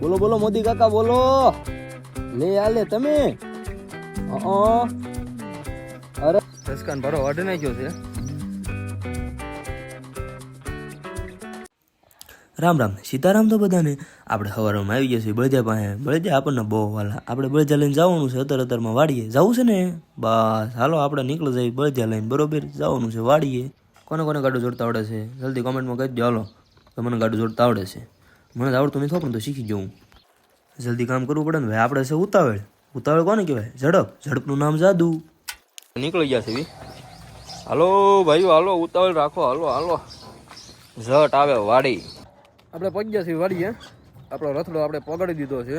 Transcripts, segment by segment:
બોલો બોલો મોદી કાકા બોલો. લે આલે તમે. અરે. સસ્કાન ભરો અડનાઈ ગયો છે. રામ રામ. સીતારામ તો બધાને. આપણે સવારમાં આવી ગયા છીએ બળજા પાસે. બળજા આપણને બહુ વાલા. આપણે બળજા લઈને જવાનું છે અત્યારે અત્યારમાં વાડીએ. જવું છે ને? બસ. હાલો આપણે નીકળી જઈએ બળજા લઈને. બરોબર? જવાનું છે વાડીએ. કોને કોને ગાડું જોડતા આવડે છે? જલ્દી કોમેન્ટમાં કહી દો હાલો. તો મને ગાડું જોડતા આવડે છે. મને આવડતું નથી પણ તો શીખી જવું જલ્દી કામ કરવું પડે ને ભાઈ. આપણે છે ઉતાવળ. ઉતાવળ કોને કહેવાય? ઝડપ. ઝડપનું નામ જાદુ. નીકળી ગયા છે હાલો ભાઈ હાલો ઉતાવળ રાખો. હાલો હાલો. ઝટ આવે વાડી. આપણે પગ ગયા છીએ વાડીએ. આપણો રથડો આપણે પગાડી દીધો છે.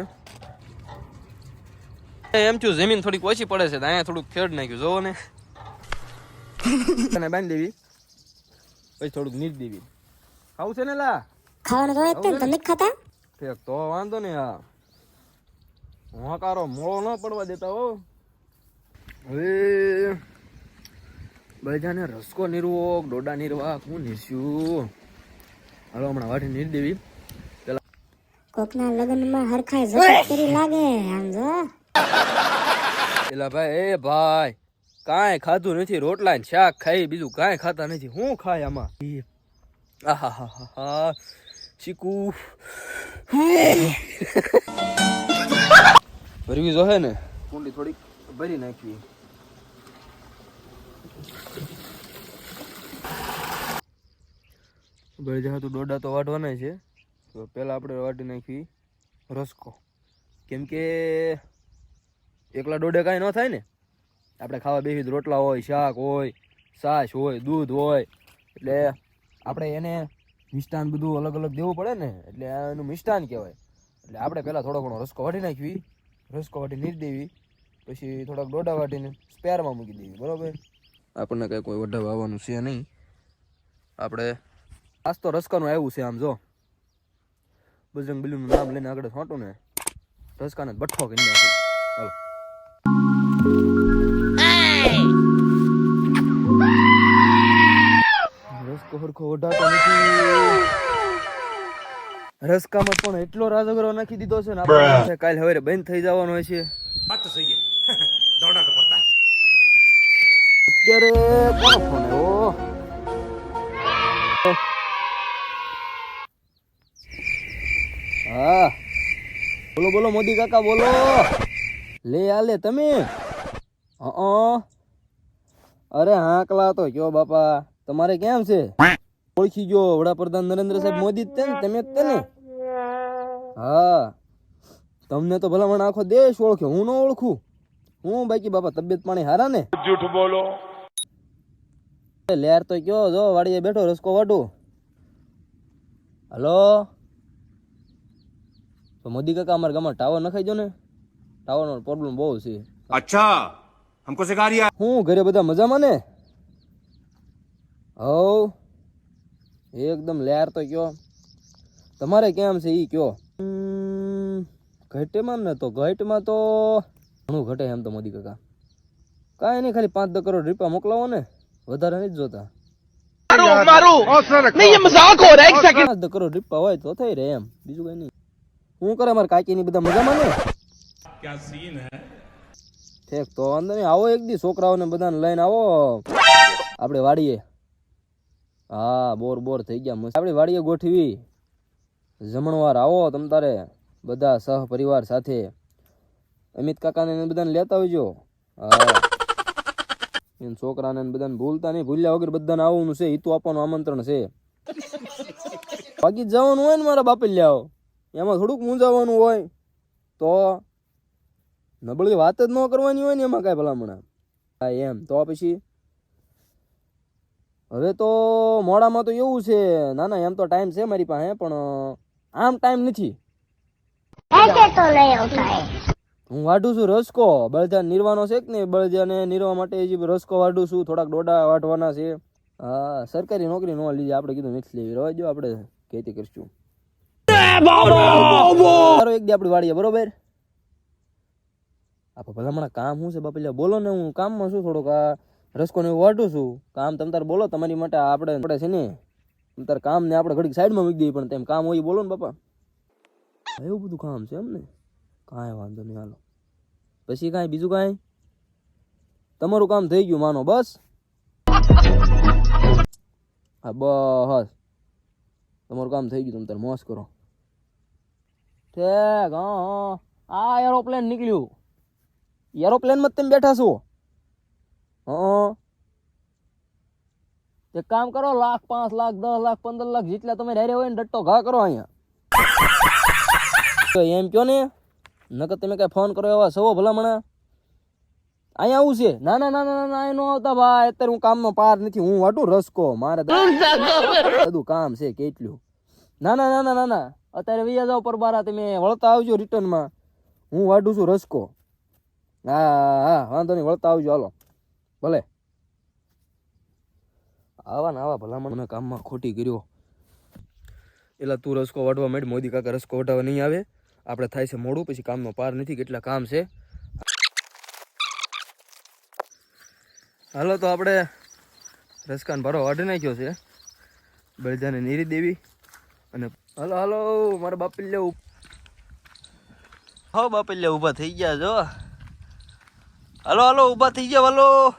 એમ થયું જમીન થોડીક ઓછી પડે છે તો અહીંયા થોડુંક ખેડ નાખ્યું. જોવો ને. તને બાંધી દેવી. પછી થોડુંક નીચ દેવી. આવું છે ને લા? ખાવાનું તો હોય જ ને, તો નથી ખાતા? તે તો વાંધો ને આ. હોકારો મોળો ન પડવા દેતા હો. હવે બજાને રસકો નિર્વોક ડોડા નીરવા હું નીરસ્યું. હાલો હમણાં વાટી નીર દેવી. પેલા કોકના લગ્નમાં હરખાય જગત કરી લાગે આમ જો. પેલા ભાઈ એ ભાઈ કાંઈ ખાધું નથી રોટલા ને શાક ખાઈ બીજું કાંઈ ખાતા નથી. શું ખાય આમાં? આહા હા હા હા ચીકુ ભરવી જો હે ને. કુંડી થોડીક ભરી નાખવી. ભાઈ જાય તો ડોડા તો વાટવાના છે. તો પહેલાં આપણે વાટી નાખવી રસકો. કેમ કે એકલા ડોડે કાંઈ ન થાય ને. આપણે ખાવા બેસી રોટલા હોય શાક હોય છાશ હોય દૂધ હોય. એટલે આપણે એને મિષ્ટાન બધું અલગ અલગ દેવું પડે ને, એટલે એનું મિષ્ટાન કહેવાય. એટલે આપણે પહેલાં થોડો ઘણો રસકો વાટી નાખવી, રસકો વાટી નીર દેવી, પછી થોડાક ડોડા વાટીને સ્પેરમાં મૂકી દેવી, બરાબર? આપણને કંઈ કોઈ વઢા વાવવાનું છે નહીં. આપણે આજ તો રસકાનું આવ્યું છે આમ જો. બજરંગ બિલ્લુનું નામ લઈને આગળ છોટું ને. રસકાને બઠ્ઠો કરી નાખ્યું હાલો. રસકો હરખો ઓઢાતો નથી. રસકામાં પણ એટલો રાજગરો નાખી દીધો છે ને આપણે કાલ હવે બંધ થઈ જવાનો હોય છે. અત્યારે કોનો ફોન આવ્યો? હા. બોલો બોલો મોદી કાકા બોલો. લે આલે તમે. અ. અરે હાંકલા તો કયો બાપા. તમારે કેમ છે? ઓળખી ગયો વડાપ્રધાન નરેન્દ્ર સાહેબ મોદી જ ને તમે જ ને? હા. તમને તો ભલામણ આખો દેશ ઓળખે હું ન ઓળખું. હું બાકી બાપા તબિયત પાણી હારા ને? જૂઠ બોલો. લેર તો કયો જો વાડીએ બેઠો રસકો વાટું. હલો? તો મોદી કાકા અમારા ગામમાં ટાવર નખાઈ જો ને? ટાવરનો પ્રોબ્લેમ બહુ છે. અચ્છા હમકો સિખા હું ઘરે બધા મજામાં ને? હવ. એકદમ લેર તો કયો. તમારે કેમ છે એ કયો? ઘટેમાં ને તો ઘટમાં તો ઘણું ઘટે એમ તો મોદી કાકા. કાંઈ નહીં ખાલી પાંચ દસ કરોડ રૂપિયા મોકલાવો ને વધારે નહીં જોતા પાંચ દસ કરોડ રૂપિયા હોય તો થઈ રહે એમ. બીજું કઈ નહીં. હું કરે મારા કાકીની બધા મજામાં ને? ઠેક તો વાંધો નહીં. આવો એક દી છોકરાઓને બધાને લઈને આવો. આપણે વાડીએ. હા, બોર બોર થઈ ગયા મસ્ત. આપણી વાડીએ ગોઠવી. જમણવાર આવો તમ તારે, બધા સહ પરિવાર સાથે. અમિત કાકાને બધાને લેતા આવજો. હા. એમ છોકરાને બધાને ભૂલતા નહીં. ભૂલ્યા વગર બધાને આવવાનું છે. હિતુ આપવાનું આમંત્રણ છે. બાકી જવાનું હોય ને મારા બાપે આવો. એમાં થોડુંક મૂંઝાવાનું હોય. તો નબળી વાત જ ન કરવાની હોય ને એમાં કાંઈ ભલામણા. હા, એમ. તો પછી હવે તો મોડામાં તો એવું છે. ના ના એમ તો ટાઈમ છે મારી પાસે પણ આમ ટાઈમ નથી. હું વાઢું છું રસકો. બળજા નિર્વાનો છે કે નહીં? બળજાને નિર્વા માટે હજી રસકો વાઢું છું. થોડાક ડોડા વાઢવાના છે. હા સરકારી નોકરી ન લીધી આપણે કીધું નથી લેવી. રહેવા જો આપણે. ખેતી કરશું. એક દી આપણી વાડીએ બરોબર? આપણે ભલામણા કામ શું છે બાપા બોલો ને હું કામમાં છું થોડુંક આ રસકો ને એવું વાટું છું. કામ તમ તાર બોલો, તમારી માટે આપણે પડે છે ને. તમ કામ ને આપણે ઘડીક સાઈડમાં મૂકી દઈએ પણ તેમ કામ હોય બોલો ને બાપા. એવું બધું કામ છે એમ ને? કાંઈ વાંધો નહીં, હાલો. પછી કાંઈ બીજું કાંઈ? તમારું કામ થઈ ગયું, માનો, બસ? હા, બસ. તમારું કામ થઈ ગયું, તમે તારે મોસ કરો. ઠેક, હા આ એરોપ્લેન નીકળ્યું. એરોપ્લેનમાં જ તમે બેઠા છો. હા. એક કામ કરો લાખ પાંચ લાખ દસ લાખ પંદર લાખ જેટલા તમે ડાયરે હોય ને ડટ્ટો ઘા કરો અહીંયા. તો એમ કયો ને નકર તમે કઈ ફોન કરો એવા સવો ભલામણા? અહીંયા આવું છે? ના ના ના ના ના ના, આવતા ભાઈ. અત્યારે હું કામનો પાર નથી હું વાટું રસકો. મારે બધું કામ છે કેટલું. ના ના ના ના ના અત્યારે વૈયા જાઓ પરબારા તમે વળતા આવજો રિટર્નમાં હું વાટું છું રસકો. હા હા વાંધો નહીં વળતા આવજો હાલો. ભલે. આવા ને આવા ભલામણ કામમાં ખોટી કર્યો. એટલે તું રસકો વાટવા માંડ, મોદી કાકા રસકો વટાવવા નહીં આવે. આપણે થાય છે મોડું, પછી કામનો પાર નથી, કેટલા કામ છે. હાલો તો આપણે રસકાન ભારો વાઢી નાખ્યો છે. બળજાને નીરી દેવી. અને હાલો હાલો, મારા બાપી લેવું. હો લે, ઊભા થઈ ગયા જો હાલો હાલો, ઊભા થઈ ગયા, હાલો.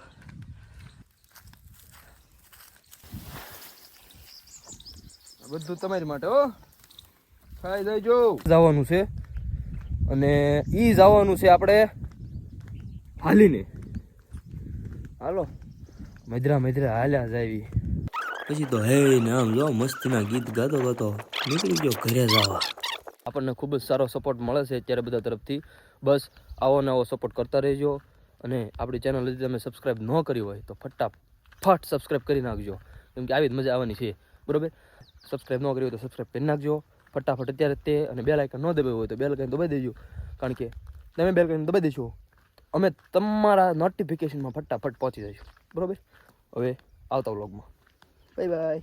બધું તમારી માટે હો. ખાઈ જજો જવાનું છે. અને ઈ જવાનું છે આપણે હાલીને. હાલો. મજરા મજરા હાલ્યા જાવી પછી તો હે ને આમ જો મસ્તીના ગીત ગાતો ગાતો નીકળી ગયો ઘરે જવા. આપણને ખૂબ જ સારો સપોર્ટ મળે છે અત્યારે બધા તરફથી. બસ આવો ને આવો સપોર્ટ કરતા રહેજો. અને આપણી ચેનલ હજી તમે સબસ્ક્રાઈબ ન કરી હોય તો ફટાફટ સબસ્ક્રાઈબ કરી નાખજો. કેમ કે આવી જ મજા આવવાની છે. બરોબર? સબસ્ક્રાઈબ ન કરી હોય તો સબસ્ક્રાઈબ કરી નાખજો. ફટાફટ અત્યારે તે અને બેલ આઇકન ન દબાવ્યું હોય તો બેલ આઇકન દબાઈ દેજો. કારણ કે તમે બેલ આઇકન દબાઈ દેશો, અમે તમારા નોટિફિકેશનમાં ફટાફટ પહોંચી જઈશું. બરાબર? હવે આવતા વ્લોગમાં બાય બાય